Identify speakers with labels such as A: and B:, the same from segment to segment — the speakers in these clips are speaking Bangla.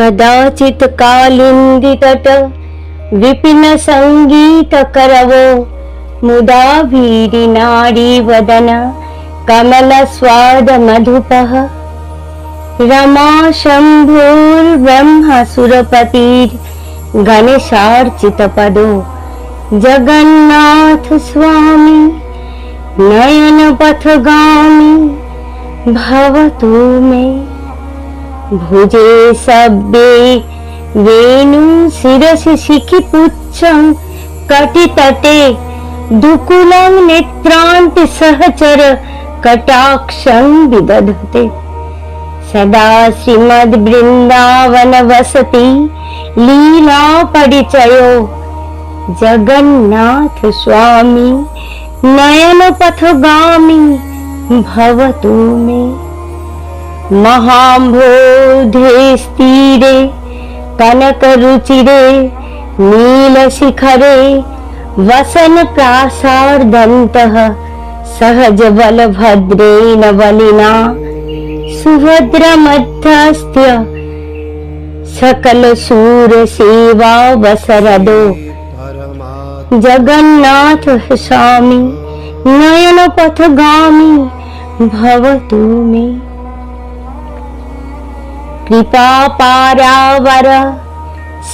A: कदाचित् कालिन्दितट विपिनसङ्गीतकरवो मुदा वीरिनाडीवदन कमलस्वादमधुपः। रमाशम्भोर्ब्रह्मसुरपतिर्गणेशार्चितपदो जगन्नाथस्वामी नयनपथगामी भवतु मे। भुजे शब्दे शिखिपुच्छं कटितटे दुकुलं निसहचर कटाक्षं विदधते। सदा श्रीमद्बृन्दावनवसति लीलापरिचयो जगन्नाथ स्वामी नयनपथगामी भवतु मे। धे स्तीरे कनकरुचिरे नीलशिखरे वसनप्रासार्दन्तः सहजबलभद्रेण बलिना सुभद्रमध्यास्त्य सकलसूरसेवावसरदो। जगन्नाथ स्वामी नयनपथगामी भवतु मे। कृपा पारावर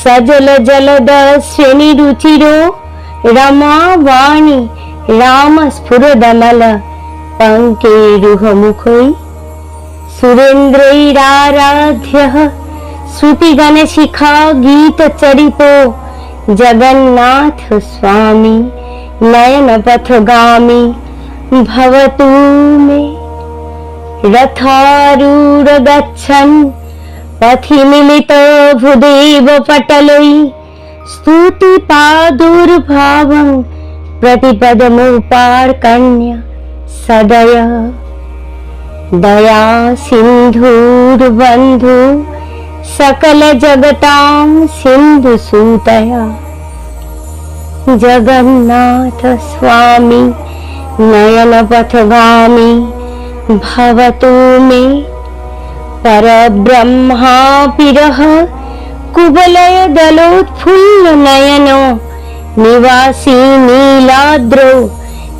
A: सजल जलद श्रेणी रुचिरो रमा वाणी राम स्फुरदमल पङ्केरुह मुखै सुरेन्द्रैराराध्यः श्रुतिगणशिखा गीतचरितो जगन्नाथ स्वामी नयन पथगामी भवतु मे रथारूढ गच्छन् पथि मिलित भुदेव पटलै स्तुति पादुर्भावं प्रतिपदमुपार्कण्य सदय दया सिन्धुर्बन्धु सकल जगतां सिन्धु सूतया जगन्नाथ स्वामी नयन पथगामी भवतु मे পরব্রহ্মা পিরহ কুবলয় দলোৎফুল্ল নয়ন নিবাসী নীলাদ্র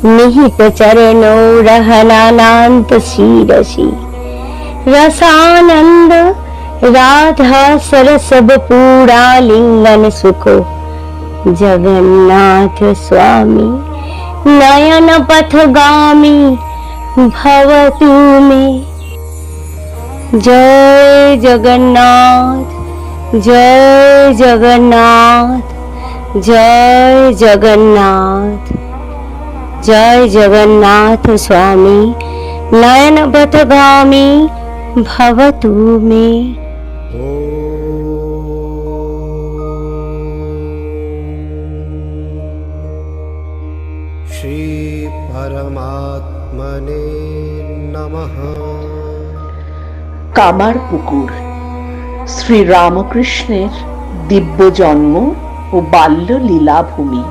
A: নিহিত চরণ রহনানান্ত শিরসি রসানন্দ রাধা সরসব পুরালিঙ্গন সুখ জগন্নাথ স্বামী নয়ন পথগামী ভবতু মে जय जगन्नाथ जय जगन्नाथ जय जगन्नाथ जय जगन्नाथ स्वामी नयन पथगामी भवतु मे
B: কামার পুকুর। শ্রী রামকৃষ্ণের দিব্য জন্ম ও বাল্য লীলাভূমি।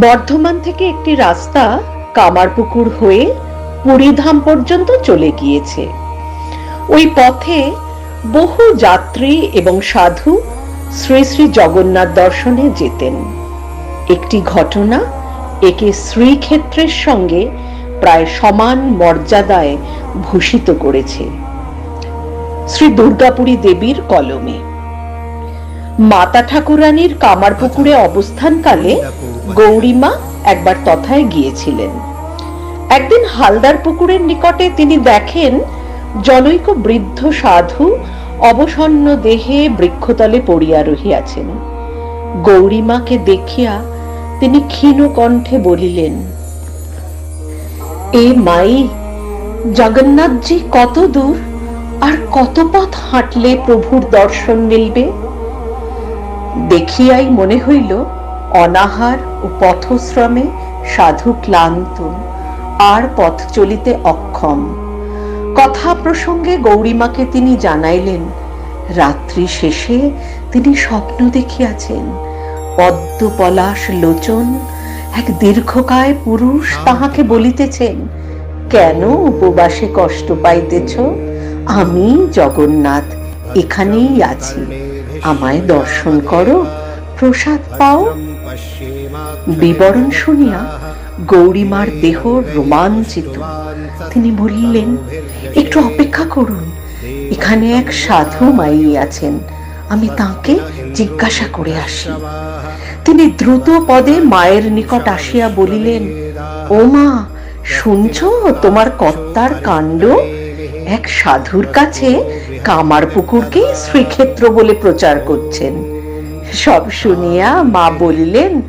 B: বর্ধমান থেকে একটি রাস্তা কামারপুকুর হয়ে পুরীধাম পর্যন্ত চলে গিয়েছে। ওই পথে বহু যাত্রী এবং সাধু শ্রী শ্রী জগন্নাথ দর্শনে যেতেন। একটি ঘটনা একে শ্রীক্ষেত্রের সঙ্গে প্রায় সমান মর্যাদায় ভূষিত করেছে। শ্রী দুর্গাপুরী দেবীর কলমে। মাতা ঠাকুরানীর কামারপুকুরে অবস্থানকালে গৌরীমা একবার তথায় গিয়েছিলেন। একদিন হালদার পুকুরের নিকটে তিনি দেখেন জনৈক বৃদ্ধ সাধু অবসন্ন দেহে বৃক্ষতলে পড়িয়া রহিয়াছেন। গৌরীমাকে দেখিয়া তিনি ক্ষীণ কণ্ঠে বলিলেন, এ মাই জগন্নাথজি কত দূর? আর কত পথ হাঁটলে প্রভুর দর্শন মিলবে? দেখিয়াই মনে হইল অনাহার ও পথশ্রমে সাধু ক্লান্ত আর পথ চলিতে অক্ষম। কথা প্রসঙ্গে গৌরীমাকে তিনি জানাইলেন রাত্রি শেষে তিনি স্বপ্ন দেখিয়াছেন পদ্ম পলাশ লোচন এক দীর্ঘকায় পুরুষ তাহাকে বলিতেছেন কেন উপবাসে কষ্ট পাইতেছ? আমি জগন্নাথ, এখানেই আছি। আমায় দর্শন করো, প্রসাদ পাও। বিবরণ শুনিয়া গৌরীমার দেহ রোমাঞ্চিত। তিনি বললেন, একটু অপেক্ষা করুন, এখানে এক সাধু মাই আছেন। আমি তাকে জিজ্ঞাসা করে আসি। তিনি দ্রুত পদে মায়ের নিকট আসিয়া বলিলেন, ও মা, শুনছ তোমার কর্তার কাণ্ড? এক সাধুর কাছে কামার পুকুরকে শ্রীক্ষেত্র বলে প্রচার করছেন। সব শুনিয়া মা বলিলেন,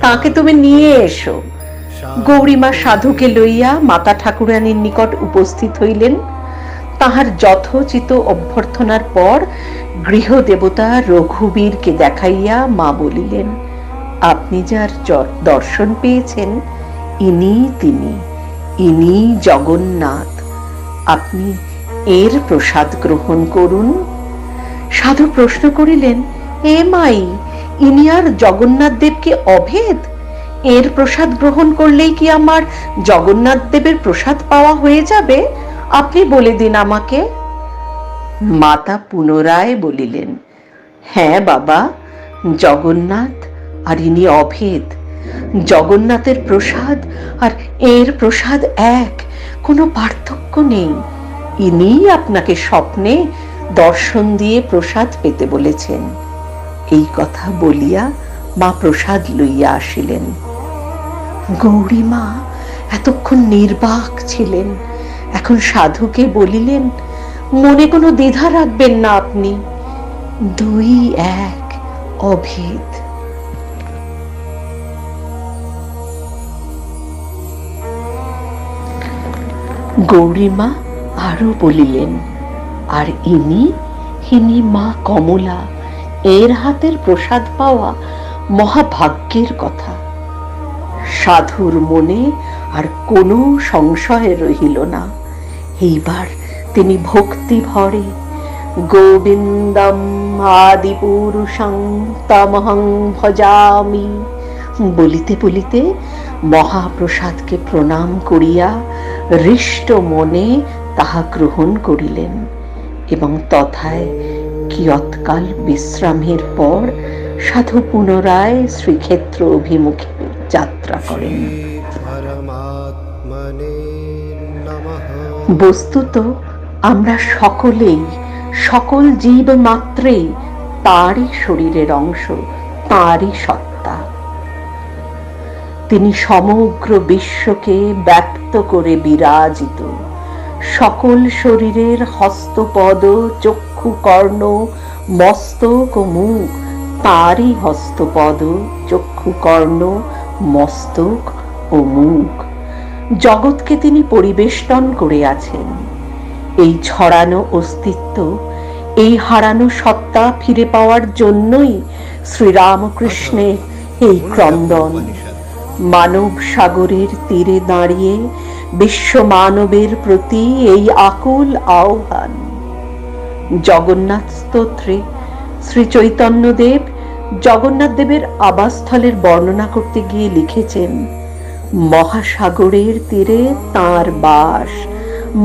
B: তাকে তুমি নিয়ে এসো। গৌরীমা সাধুকে লইয়া মাতা ঠাকুরানীর নিকট উপস্থিত হইলেন। তাহার যথোচিত অভ্যর্থনার পর গৃহদেবতা রঘুবীরকে দেখাইয়া মা বলিলেন, আপনি যার দর্শন পেয়েছেন ইনি তিনি ইনি জগন্নাথ। আপনি এর প্রসাদ গ্রহণ করুন। সাধু প্রশ্ন করিলেন, এ মাই, ইনি আর জগন্নাথ দেবকে অভেদ? এর প্রসাদ গ্রহণ করলেই কি আমার জগন্নাথ দেবের প্রসাদ পাওয়া হয়ে যাবে? আপনি বলে দিন আমাকে। মাতা পুনরায় বলিলেন হ্যাঁ বাবা, জগন্নাথ আর ইনি অভেদ। জগন্নাথের প্রসাদ আর এর প্রসাদ এক। কোনো পার্থক্য নেই। ইনিই আপনাকে স্বপ্নে দর্শন দিয়ে প্রসাদ পেতে বলেছেন। এই কথা বলিয়া মা প্রসাদ লইয়া আসিলেন। গৌরী মা, এতক্ষণ নির্বাক ছিলেন। এখন সাধুকে বলিলেন, মনে কোনো দ্বিধা রাখবেন না আপনি। দুই এক অভেদ। গৌরীমা আরও বলিলেন, আর ইনি হিনি মা কমলা, এর হাতের প্রসাদ পাওয়া মহাভাগ্যের কথা। সাধুর মনে আর কোনো সংশয় রহিল না। এইবার তিনি ভক্তি ভরে, গোবিন্দম আদি পুরুষং তমহং ভজামি। বলিতে বলিতে মহাপ্রসাদকে প্রণাম করিয়া হৃষ্ট মনে তাহা গ্রহণ করিলেন এবং তথায় কিয়ৎকাল বিশ্রামের পর সাধু পুনরায় শ্রীক্ষেত্র অভিমুখে যাত্রা করেন। বস্তুত আমরা সকলেই সকল জীব মাত্রেই তারই শরীরের অংশ তারই সত্তা। তিনি সমগ্র বিশ্বকে ব্যক্ত করে বিরাজিত। সকল শরীরের হস্তপদ, চক্ষু কর্ণ, মস্তক ও মুখ তারই হস্তপদ, চক্ষু কর্ণ, মস্তক ও মুখ। জগৎকে তিনি পরিবেষ্টন করে আছেন। এই ছড়ানো অস্তিত্ব, এই হারানো সত্তা ফিরে পাওয়ার জন্যই শ্রীরামকৃষ্ণের এই ক্রন্দন। মানব সাগরের তীরে দাঁড়িয়ে বিশ্ব মানবের প্রতি এই আকুল আহ্বান। জগন্নাথ স্তোত্রে শ্রী চৈতন্যদেব জগন্নাথ দেবের আবাসস্থলের বর্ণনা করতে গিয়ে লিখেছেন, মহাসাগরের তীরে তার বাস,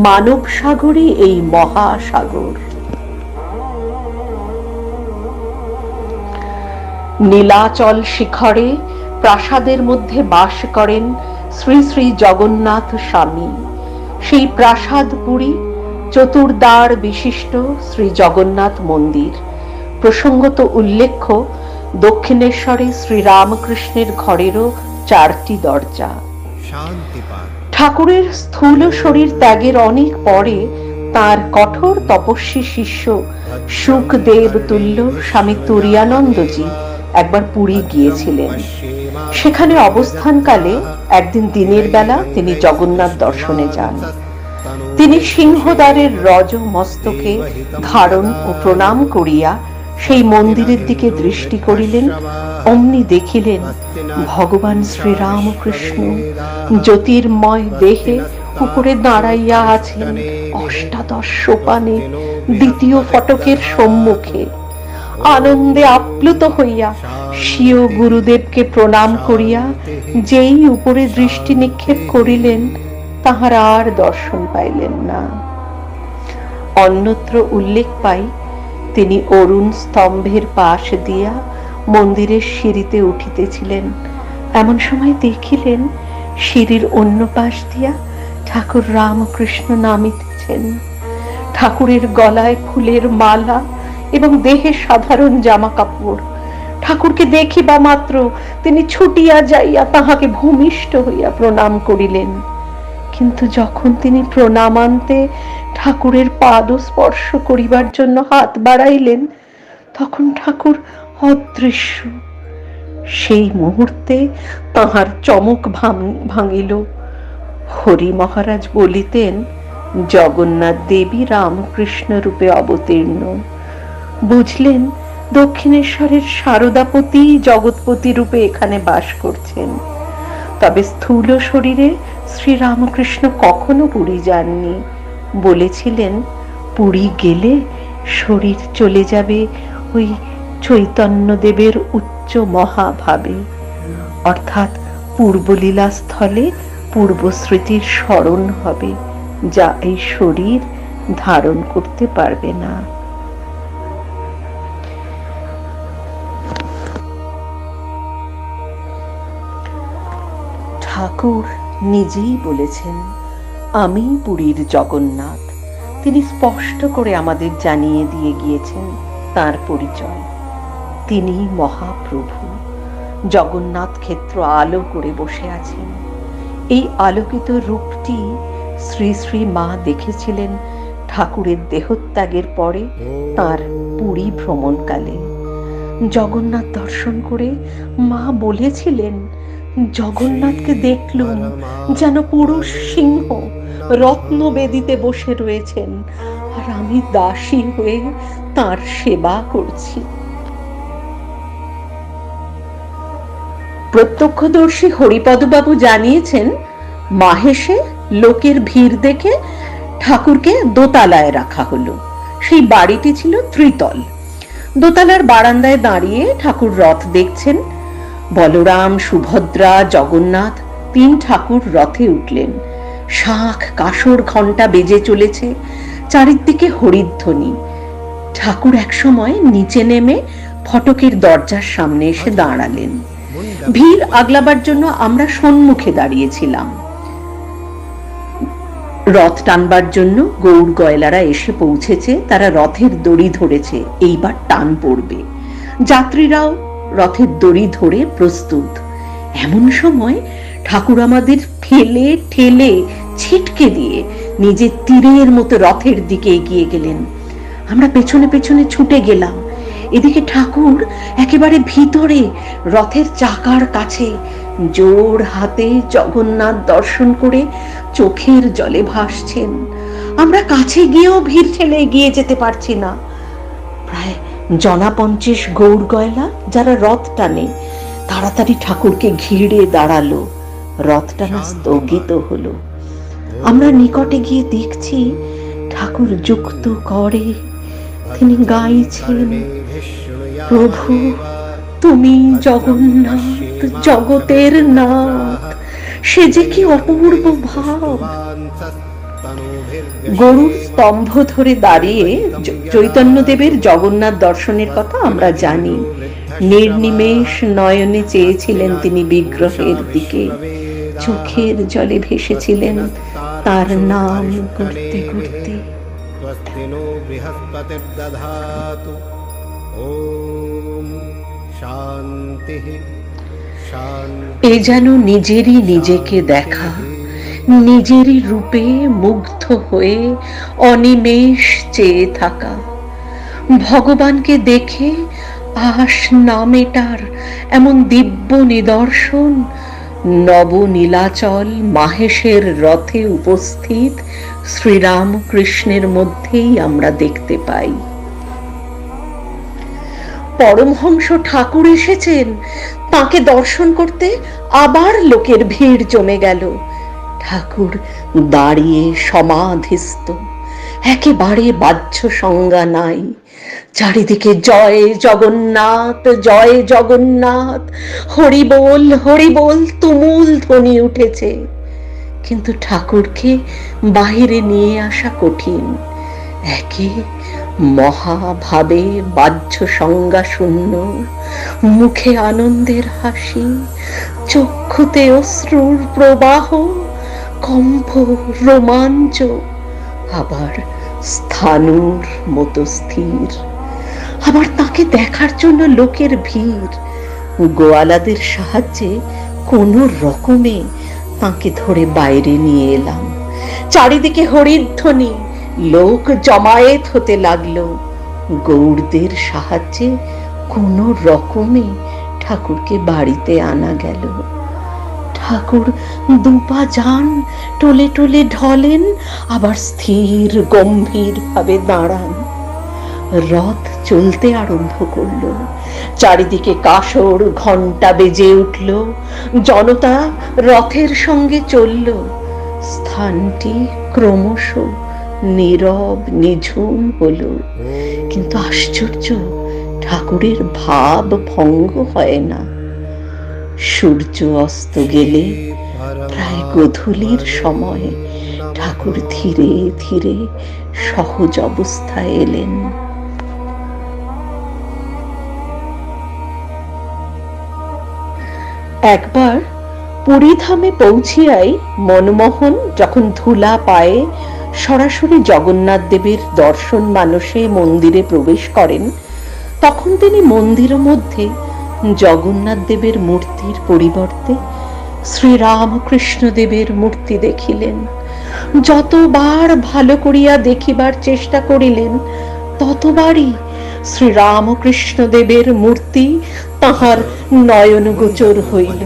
B: মানব সাগরই এই মহাসাগর। নীলাচল শিখরে প্রাসাদের মধ্যে বাস করেন শ্রী শ্রী জগন্নাথ স্বামী। সেই প্রাসাদ পুরী চতুর্দ্বার বিশিষ্ট শ্রী জগন্নাথ মন্দির। প্রসঙ্গত উল্লেখ্য দক্ষিণেশ্বরে শ্রীরামকৃষ্ণের ঘরেরও চারটি দরজা। ঠাকুরের স্থূল শরীর ত্যাগের অনেক পরে তার কঠোর তপস্বী শিষ্য সুখদেব তুল্য স্বামী তুরিয়ানন্দজি একবার পুরী গিয়েছিলেন। সেখানে অবস্থানকালে একদিন দিনের বেলা তিনি জগন্নাথ দর্শনে যান। তিনি সিংহদ্বারের রজ মস্তকে ধারণ ও প্রণাম করিয়া সেই মন্দিরের দিকে দৃষ্টি করিলেন, অমনি দেখিলেন ভগবান শ্রীরামকৃষ্ণ। জ্যোতির্ময় দেহে উপরে দাঁড়াইয়া আছেন অষ্টাদশ সোপানে, দ্বিতীয় ফটকের সম্মুখে। আনন্দে আপ্লুত হইয়া স্বীয় গুরুদেবকে প্রণাম করিয়া যেই উপরে দৃষ্টি নিক্ষেপ করিলেন, তাহার আর দর্শন পাইলেন না। অন্যত্র উল্লেখ পাই, তিনি অরুণ স্তম্ভের পাশ দিয়া মন্দিরের সিঁড়িতে উঠিতেছিলেন। এমন সময় দেখিলেন, সিঁড়ির অন্য পাশ দিয়া ঠাকুর রামকৃষ্ণ নামিতেছেন। ঠাকুরের গলায় ফুলের মালা এবং দেহে সাধারণ জামা কাপড় ঠাকুরকে দেখিবা মাত্র তিনি ছুটিয়া যাইয়া তাহাকে ভূমিষ্ঠ হইয়া প্রণাম করিলেন। কিন্তু যখন তিনি প্রণামান্তে ঠাকুরের পাদ স্পর্শ করিবার জন্য হাত বাড়াইলেন, তখন ঠাকুর অদৃশ্য। সেই মুহূর্তে তাহার চমক ভাঙ- ভাঙিল। হরি মহারাজ বলিতেন, জগন্নাথ দেবী রামকৃষ্ণ রূপে অবতীর্ণ। বুঝলেন, দক্ষিণেশ্বরের শারদাপতি জগৎপতি রূপে এখানে বাস করছেন। তবে স্থূল শরীরে শ্রীরামকৃষ্ণ কখনো পুরী যাননি। বলেছিলেন, পুরী গেলে শরীর চলে যাবে ওই চৈতন্যদেবের উচ্চ মহাভাবে। অর্থাৎ পূর্বলীলা স্থলে পূর্বস্মৃতির স্মরণ হবে, যা এই শরীর ধারণ করতে পারবে না। ঠাকুর নিজেই বলেছেন, আমি পুরীর জগন্নাথ। তিনি স্পষ্ট করে আমাদের জানিয়ে দিয়ে গিয়েছেন তার পরিচয়। তিনি মহাপ্রভু। জগন্নাথ ক্ষেত্র আলো করে বসে আছেন। এই আলোকিত রূপটি শ্রী শ্রী মা দেখেছিলেন ঠাকুরের দেহত্যাগের পরে তার পুরী ভ্রমণকালে। জগন্নাথ দর্শন করে মা বলেছিলেন জগন্নাথকে দেখলুম যেন পুরুষ সিংহ রত্ন বেদিতে বসে রয়েছেন, আর আমি দাসী হয়ে তার সেবা করছি। প্রত্যক্ষদর্শী হরিপদবাবু জানিয়েছেন, মাহেশে লোকের ভিড় দেখে ঠাকুরকে দোতলায় রাখা হলো। সেই বাড়িটি ছিল ত্রিতল। দোতালার বারান্দায় দাঁড়িয়ে ঠাকুর রথ দেখছেন বলরাম, সুভদ্রা, জগন্নাথ তিন ঠাকুর রথে উঠলেন। শাঁখ কাসর ঘণ্টা বেজে চলেছে, চারিদিকে হরিধ্বনি। ঠাকুর একসময় নিচে নেমে ফটকের দরজার সামনে এসে দাঁড়ালেন। ভিড় আগলাবার জন্য আমরা সম্মুখে দাঁড়িয়েছিলাম। রথ টানবার জন্য গৌর গয়লারা এসে পৌঁছেছে, তারা রথের দড়ি ধরেছে, এইবার টান পড়বে। যাত্রীরাও রথের দড়ি ধরে প্রস্তুত। এমন সময় ঠাকুর আমাদের ফেলে ঠেলে ছিটকে দিয়ে নিজের তীরের মতো রথের দিকে এগিয়ে গেলেন। আমরা পেছনে পেছনে ছুটে গেলাম। এদিকে ঠাকুর একেবারে ভিতরে রথের চাকার কাছে জোর হাতে জগন্নাথ দর্শন করে চোখের জলে ভাসছেন। আমরা কাছে গিয়েও ভিড় ঠেলে এগিয়ে যেতে পারছি না। প্রায় জনা পঞ্চাশ গৌর গয়লা যারা রথ টানে তাড়াতাড়ি ঠাকুরকে ঘিরে দাঁড়াল। রথ টানা স্থগিত হলো। আমরা নিকটে গিয়ে দেখছি ঠাকুর যুক্ত করে। তিনি গাইছেন প্রভু তুমি জগন্নাথ জগতের নাথ। সে যে কি অপূর্ব ভাব। গরুর স্তম্ভ ধরে দাঁড়িয়ে চৈতন্যদেবের জগন্নাথ দর্শনের কথা আমরা জানি। নির্নিমেষ নয়নে চেয়েছিলেন তিনি বিগ্রহের দিকে। চোখের জলে ভেসেছিলেন তার নাম করতে করতে। এ যেন নিজেরই নিজেকে দেখা। নিজেরই রূপে মুগ্ধ হয়ে অনিমেষ চেয়ে থাকা। ভগবানকে দেখে আশ না মেটার এমন দিব্য নিদর্শন। নব নীলাচল মাহেশের রথে উপস্থিত শ্রীরামকৃষ্ণের মধ্যেই আমরা দেখতে পাই। পরমহংস ঠাকুর এসেছেন। তাকে দর্শন করতে আবার লোকের ভিড় জমে গেল। ঠাকুর দাঁড়িয়ে সমাধিস্থ। একেবারে বাহ্য সংজ্ঞা নাই। চারিদিকে জয় জগন্নাথ জয় জগন্নাথ। হরি বল হরি বল তুমুল ধ্বনি উঠেছে। কিন্তু ঠাকুরকে বাহিরে নিয়ে আসা কঠিন। একে মহাভাবে বাহ্য সংজ্ঞা শূন্য। মুখে আনন্দের হাসি, চক্ষুতে অশ্রুর প্রবাহ। কম্প রোমাঞ্চ, আবার স্থানুর মতো স্থির। আবার তাকে দেখার জন্য লোকের ভিড়। গোয়ালাদের সাহায্যে কোনো রকমে তাকে ধরে বাইরে নিয়ে এলাম। চারিদিকে হরিধ্বনি, লোক জমায়েত হতে লাগল। গৌড়দের সাহায্যে কোনো রকমে ঠাকুরকে বাড়িতে আনা গেল। ঠাকুর দুপা যান, টলে টলে ঢলেন, আবার স্থির গম্ভীর ভাবে দাঁড়ান। রথ চলতে আরম্ভ করল। চারিদিকে কাসর ঘণ্টা বেজে উঠল। জনতা রথের সঙ্গে চলল। স্থানটি ক্রমশ নীরব, নিঝুম হল। কিন্তু আশ্চর্য, ঠাকুরের ভাব ভঙ্গ হয় না। সূর্য অস্ত গেলে প্রায় গধূলির সময় ঠাকুর ধীরে ধীরে সহজ অবস্থায় এলেন। একবার পুরীধামে পৌঁছিয়াই মনমোহন যখন ধুলা পায়ে সরাসরি জগন্নাথ দেবের দর্শন মানসে মন্দিরে প্রবেশ করেন, তখন তিনি মন্দিরের মধ্যে জগন্নাথ দেবের মূর্তির পরিবর্তে শ্রীরামকৃষ্ণ দেবের মূর্তি দেখিলেন। যতবার ভালো করিয়া দেখিবার চেষ্টা করিলেন, ততবারই শ্রীরামকৃষ্ণ দেবের মূর্তি তাহার নয়ন গোচর হইল।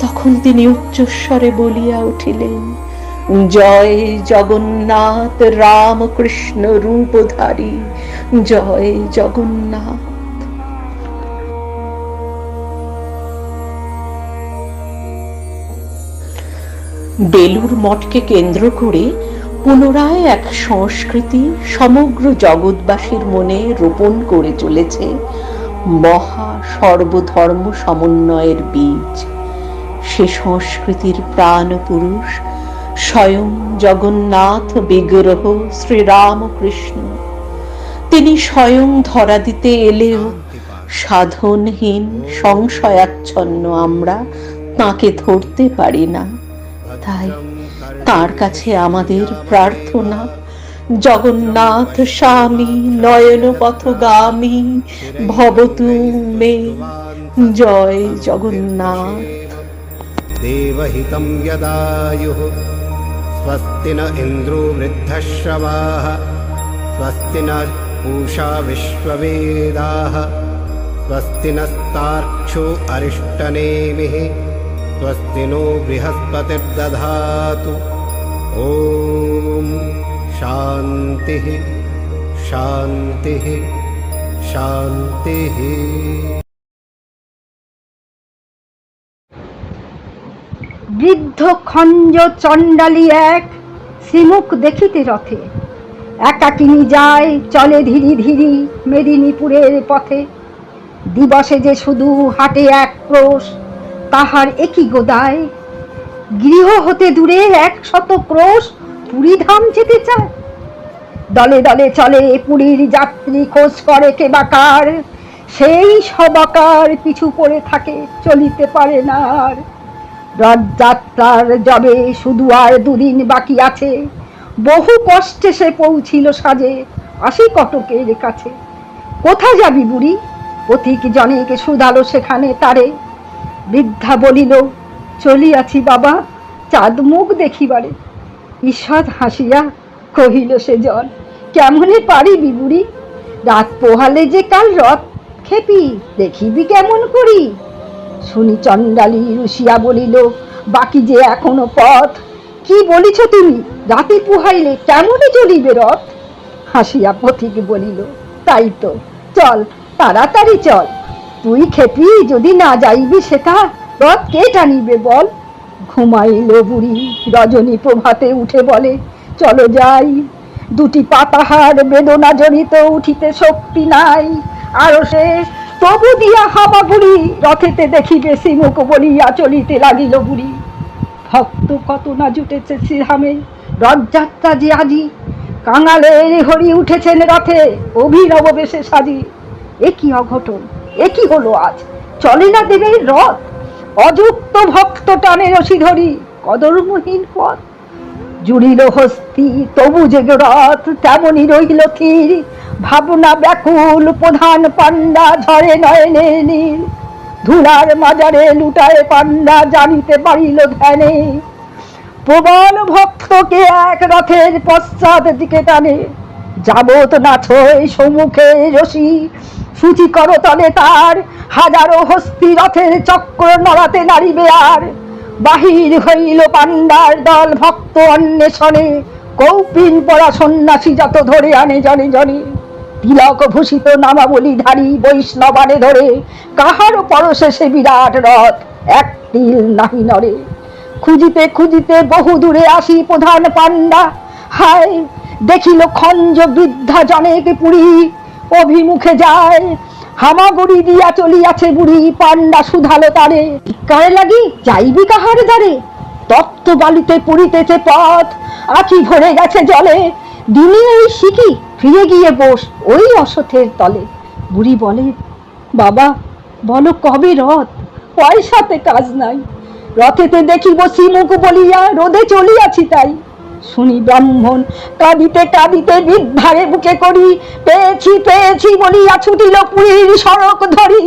B: তখন তিনি উচ্চস্বরে বলিয়া উঠিলেন, জয় জগন্নাথ রামকৃষ্ণ রূপধারী, জয় জগন্নাথ। বেলুর মঠকে কেন্দ্র করে পুনরায় এক সংস্কৃতি সমগ্র জগৎবাসীর মনে রোপণ করে চলেছে মহা সর্বধর্ম সমন্বয়ের বীজ। সে সংস্কৃতির প্রাণ পুরুষ, স্বয়ং জগন্নাথ বিগ্রহ শ্রীরামকৃষ্ণ। তিনি স্বয়ং ধরা দিতে এলেও সাধনহীন, সংশয়াচ্ছন্ন আমরা তাকে ধরতে পারি না। তাই তার কাছে আমাদের প্রার্থনা জগন্নাথ স্বামী নয়ন পথগামী ভবতু মে জয় জগন্নাথ
C: देवहितं यदायुः स्वस्ति न इन्द्रो वृद्धश्रवाः स्वस्ति न पूषा विश्ववेदाः स्वस्ति नस्तार्क्षो अरिष्टनेमिः स्वस्ति नो बृहस्पतिर्दधातु ॐ शान्तिः शान्तिः शान्तिः
D: বৃদ্ধ খঞ্জ চণ্ডালী এক শ্রীমুখ দেখিতে রথে একাকিনী যায় চলে ধীরি ধীরি মেদিনীপুরের পথে দিবসে যে শুধু হাটে এক ক্রোশ তাহার একই গোদায়। গৃহ হতে দূরে এক শত ক্রোশ পুরীধাম যেতে চায়। দলে দলে চলে পুরীর যাত্রী, খোঁজ করে কে বাকার সেই সবাকার পিছু পড়ে থাকে, চলিতে পারে না আর। রথযাত্রার জবে শুধু আর দুদিন বাকি আছে। বহু কষ্টে সে পৌঁছিল সাজে আসি কটকের কাছে। কোথা যাবি বুড়ি? পথিক জনেকে সুদালো সেখানে তারে। বৃদ্ধা বলিল, চলিয়াছি বাবা, চাঁদ মুখ দেখিবারে। ঈষৎ হাসিয়া কহিল সে জন, কেমনে পারিবি বুড়ি? রাত পোহালে যে কাল রথ, খেপি, দেখিবি কেমন করি? শুনি চণ্ডালী রুশিয়া বলিল, বাকি যে এখনও পথ, কি বলিছ তুমি? রাতে পুহাইলে কেমনে চলিবে রথ? হাসিয়া পথিক বলিল, তাই তো, চল, তাড়াতাড়ি চল। তুই খেপি যদি না যাইবি সেটা, রথ কে টানিবে বল? ঘুমাইল বুড়ি, রজনী প্রভাতে উঠে বলে, চলো যাই। দুটি পাতাহার বেদনা জড়িত উঠিতে শক্তি নাই। আরও সে তবু দিয়া হাবা বুড়ি, রথেতে দেখিবে শ্রীমুখ বলিয়া চলিতে লাগিল বুড়ি। ভক্ত কত না জুটেছে শ্রীধামে, রথযাত্রা যে আজি। কাঙালের হরি উঠেছেন রথে, অভিনব বেশে সাজি। এ কি অঘটন? এ কি হলো আজ। চলে না দেবে রথ। অযুক্ত ভক্ত টানে রশি ধরি কদর্মহীন পথ। জুড়িল হস্তি, তবু যে রথ, তেমনই রইল থির ভাবনা ব্যাকুল, প্রধান পান্ডা ঝরে নয়নে নীল। ধুলার মাজারে লুটায় পান্ডা জানিতে পারিল ধ্যানে। প্রবল ভক্তকে এক রথের পশ্চাৎ দিকে টানে। যাবত নাথই সম্মুখে রশি সূচি করতলে তার। হাজারো হস্তি রথের চক্র নড়াতে নারিবে আর। বাহির হইল পান্ডার দল ভক্ত অন্বেষণে। কৌপিন পরা সন্ন্যাসী যত ধরে আনে জনে জনে। তিলক ভূষিত নামাবলী ধারী বৈষ্ণবানে ধরে। কাহারও পরশে সে বিরাট রথ? এক তিল নাহি নরে খুঁজিতে খুঁজিতে বহু দূরে আসি প্রধান পান্ডা হায়, দেখিল খঞ্জ বৃদ্ধা জনেক পুরী। অভিমুখে যায়। হামাগুড়ি দিয়া চলিয়াছে বুড়ি পান্ডা সুধালো তারে। কারে লাগি যাইবি কাহার দ্বারে? তপ্ত বালিতে পড়িতেছে পথ আখি ভরে গেছে জলে। দিনে ওই শিখি ফিরে গিয়ে বস ওই অসথের তলে। বুড়ি বলে, বাবা, বলো কবে রথ? পয়সাতে কাজ নাই। রথেতে দেখিব শ্রীমুখ বলিয়া রোদে চলিয়াছি তাই। শুনি ব্রাহ্মণ, কাঁদিতে কাঁদিতে বৃদ্ধারে বুকে করি, পেয়েছি পেয়েছি বলিয়া ছুটিল পুরীর সড়ক ধরি।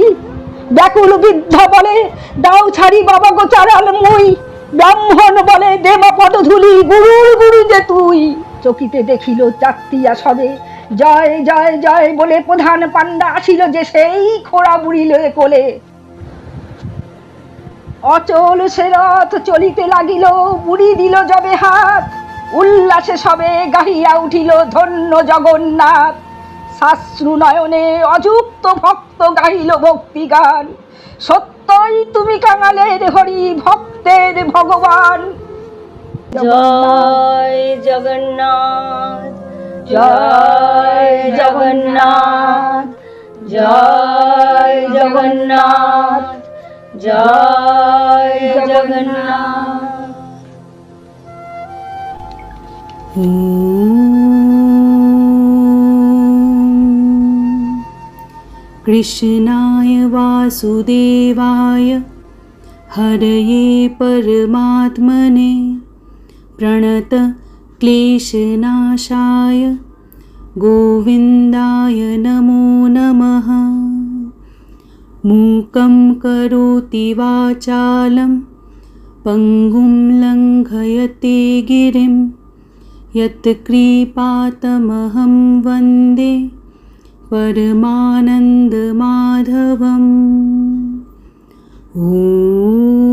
D: ব্যাকুল বৃদ্ধ বলে, দাও ছাড়ি বাবা গো চারাল মুই। ব্রাহ্মণ বলে, দেবা পদ ধুলি, গুরুর গুরু যে তুই। চকিতে দেখিল চাকতিয়া সবে জয় জয় জয় বলে প্রধান পান্ডা আসিল যে সেই খোড়া বুড়ি লয়ে কোলে। অচল সে রথ চলিতে লাগিল, বুড়ি দিল যবে হাত উল্লাসে সবে গাহিয়া উঠিল ধন্য জগন্নাথ। শাস্ত্রু নয়নে অযুক্ত ভক্ত গাহিল ভক্তি গান সত্যই তুমি কাঙালের হরি ভক্তের ভগবান।
A: জয় জগন্নাথ জয় জগন্নাথ জয় জগন্নাথ জয় জগন্নাথ।
E: कृष्णाय वासुदेवाय हरये परमात्मने प्रणत क्लेशनाशाय गोविन्दाय नमो नमः। मूकं करोति वाचालं पङ्गुं लङ्घयते गिरिं यत्कृपातमहं वन्दे परमानन्दमाधवम्। ॐ